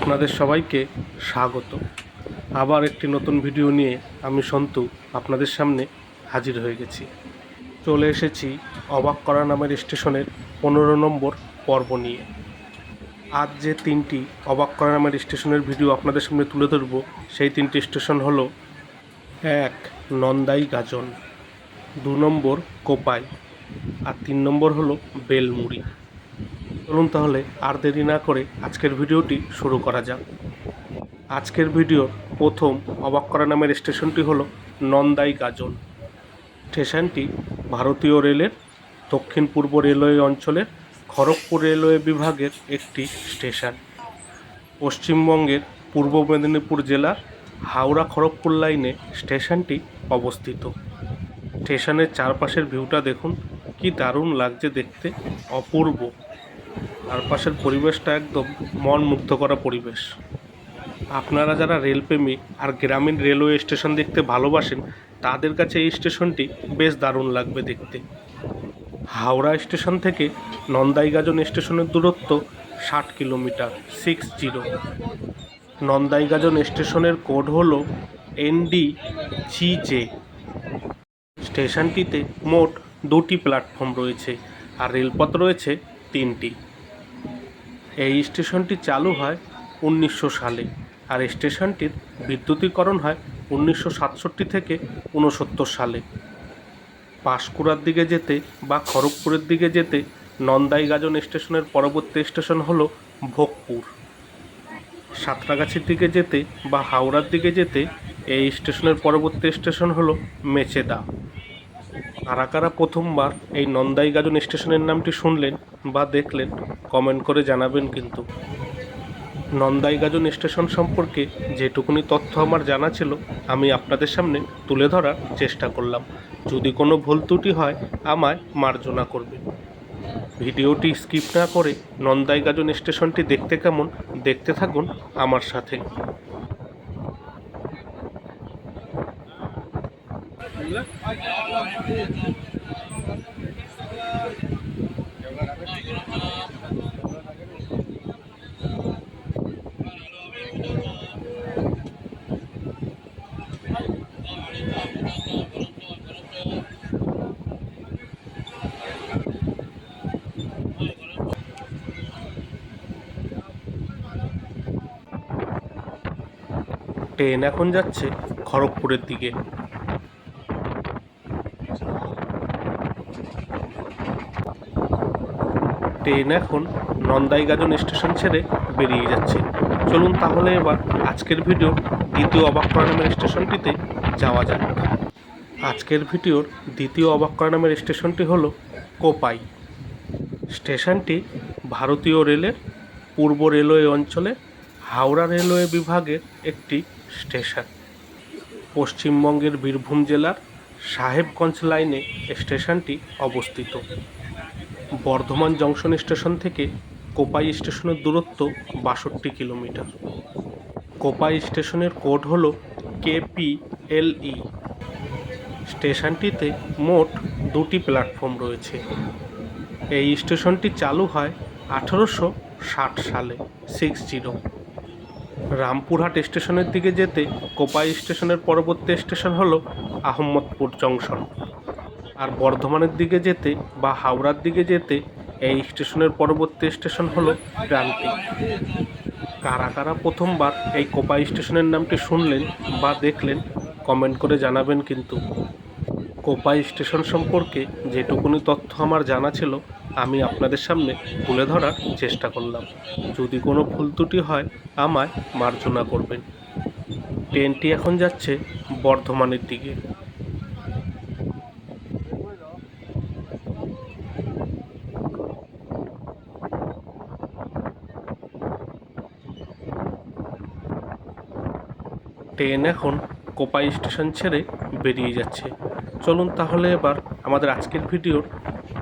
আপনাদের সবাইকে স্বাগত। আবার একটি নতুন ভিডিও নিয়ে আমি সন্তু আপনাদের সামনে হাজির হয়ে গেছি। চলে এসেছি অবাক করা নামের স্টেশনের পনেরো নম্বর পর্ব নিয়ে। আজ যে তিনটি অবাক করা নামের স্টেশনের ভিডিও আপনাদের সামনে তুলে ধরব, সেই তিনটি স্টেশন হলো এক নন্দাই গাজন, দু নম্বর কোপাই, আর তিন নম্বর হলো বেলমুড়ি। চলুন তাহলে আর দেরি না করে আজকের ভিডিওটি শুরু করা যাক। আজকের ভিডিওর প্রথম অবাক করা নামের স্টেশনটি হলো নন্দাই গাজন। স্টেশনটি ভারতীয় রেলের দক্ষিণ পূর্ব রেলওয়ে অঞ্চলের খড়গপুর রেলওয়ে বিভাগের একটি স্টেশন। পশ্চিমবঙ্গের পূর্ব মেদিনীপুর জেলার হাওড়া খড়গপুর লাইনে স্টেশনটি অবস্থিত। স্টেশনের চারপাশের ভিউটা দেখুন, কি দারুণ লাগছে দেখতে, অপূর্ব। চারপাশের পরিবেশটা একদম মন মুগ্ধ করা পরিবেশ। আপনারা যারা রেলপ্রেমী আর গ্রামীণ রেলওয়ে স্টেশন দেখতে ভালোবাসেন, তাদের কাছে এই স্টেশনটি বেশ দারুণ লাগবে দেখতে। হাওড়া স্টেশন থেকে নন্দাইগাজন স্টেশনের দূরত্ব ষাট কিলোমিটার সিক্স জিরো নন্দাইগাজন স্টেশনের কোড হল এনডি জে। স্টেশনটিতে মোট দুটি প্ল্যাটফর্ম রয়েছে আর রেলপথ রয়েছে তিনটি। এই স্টেশনটি চালু হয় উনিশশো সালে আর স্টেশনটির বিদ্যুতীকরণ হয় উনিশশো সাতষট্টি থেকে উনসত্তর সালে। পাঁশকুড়ার দিকে যেতে বা খড়গপুরের দিকে যেতে নন্দাইগাজন স্টেশনের পরবর্তী স্টেশন হলো ভোগপুর। সাঁতরাগাছির দিকে যেতে বা হাওড়ার দিকে যেতে এই স্টেশনের পরবর্তী স্টেশন হলো মেচেদা। কারা কারা প্রথমবার এই নন্দাইগাজন স্টেশনের নামটি শুনলেন বা দেখলেন, কমেন্ট করে জানাবেন কিন্তু। নন্দাইগাজন স্টেশন সম্পর্কে যেটুকুনি তথ্য আমার জানা ছিল, আমি আপনাদের সামনে তুলে ধরার চেষ্টা করলাম। যদি কোনো ভুল ত্রুটি হয়, আমায় মার্জনা করবেন। ভিডিওটি স্কিপ না করে নন্দাইগাজন স্টেশনটি দেখতে কেমন, দেখতে থাকুন আমার সাথে। ট্রেন এখন যাচ্ছে খড়গপুরের দিকে। ট্রেন এখন নন্দাইগাজন স্টেশন ছেড়ে বেরিয়ে যাচ্ছে। চলুন তাহলে এবার আজকের ভিডিও দ্বিতীয় অবাক করা নামের স্টেশনটিতে যাওয়া যাক। আজকের ভিডিওর দ্বিতীয় অবাক করা নামের স্টেশনটি হলো কোপাই। স্টেশনটি ভারতীয় রেলের পূর্ব রেলওয়ে অঞ্চলে হাওড়া রেলওয়ে বিভাগের একটি স্টেশন। পশ্চিমবঙ্গের বীরভূম জেলার সাহেবগঞ্জ লাইনে স্টেশনটি অবস্থিত। বর্ধমান জংশন স্টেশন থেকে কোপাই স্টেশনের দূরত্ব বাষট্টি কিলোমিটার। কোপাই স্টেশনের কোড হল কেপিএলই স্টেশনটিতে মোট দুটি প্ল্যাটফর্ম রয়েছে। এই স্টেশনটি চালু হয় আঠারোশো ষাট সালে, সিক্স জিরো। রামপুরহাট স্টেশনের দিকে যেতে কোপাই স্টেশনের পরবর্তী স্টেশন হলো আহম্মদপুর জংশন। আর বর্ধমানের দিকে যেতে বা হাওড়ার দিকে যেতে এই স্টেশনের পরবর্তী স্টেশন হলো ক্রান্তি। কারা কারা প্রথমবার এই কোপাই স্টেশনের নামটি শুনলেন বা দেখলেন, কমেন্ট করে জানাবেন কিন্তু। কোপাই স্টেশন সম্পর্কে যেটুকুনি তথ্য আমার জানা ছিল, আমি আপনাদের সামনে তুলে ধরার চেষ্টা করলাম। যদি কোনো ভুল ত্রুটি হয়, আমায় মার্জনা করবেন। ট্রেনটি এখন যাচ্ছে বর্ধমানের দিকে। ট্রেন এখন কোপাই স্টেশন ছেড়ে বেরিয়ে যাচ্ছে। চলুন তাহলে এবার আমাদের আজকের ভিডিওর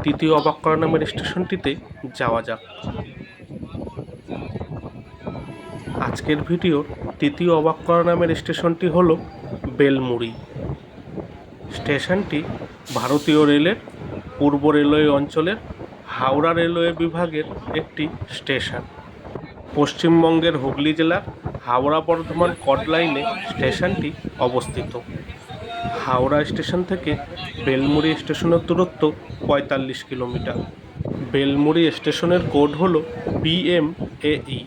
তৃতীয় অবাক করা নামের স্টেশনটিতে যাওয়া যাক। আজকের ভিডিওর তৃতীয় অবাক করা নামের স্টেশনটি হলো বেলমুড়ি। স্টেশনটি ভারতীয় রেলের পূর্ব রেলওয়ে অঞ্চলের হাওড়া রেলওয়ে বিভাগের একটি স্টেশন। পশ্চিমবঙ্গের হুগলি জেলার হাওড়া বর্ধমান কট লাইনে স্টেশনটি অবস্থিত। হাওড়া স্টেশন থেকে বেলমুড়ি স্টেশনের দূরত্ব পঁয়তাল্লিশ কিলোমিটার। বেলমুড়ি স্টেশনের কোড হল বিএমএই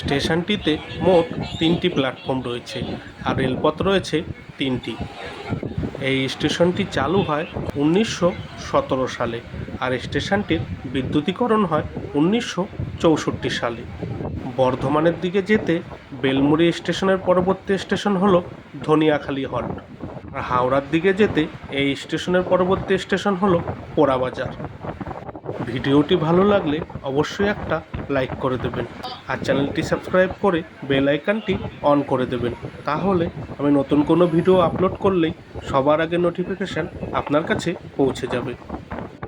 স্টেশনটিতে মোট তিনটি প্ল্যাটফর্ম রয়েছে আর রেলপথ রয়েছে তিনটি। এই স্টেশনটি চালু হয় উনিশশো সতেরো সালে আর স্টেশনটির বিদ্যুতীকরণ হয় উনিশশো চৌষট্টি সালে। বর্ধমানের দিকে যেতে বেলমুড়ি স্টেশনের পরবর্তী স্টেশন হলো ধনিয়াখালী হল্ট। আর হাওড়ার দিকে যেতে এই স্টেশনের পরবর্তী স্টেশন হলো পোড়াবাজার। ভিডিওটি ভালো লাগলে অবশ্যই একটা লাইক করে দেবেন আর চ্যানেলটি সাবস্ক্রাইব করে বেল আইকনটি অন করে দেবেন। তাহলে আমি নতুন কোনো ভিডিও আপলোড করলেই সবার আগে নোটিফিকেশান আপনার কাছে পৌঁছে যাবে।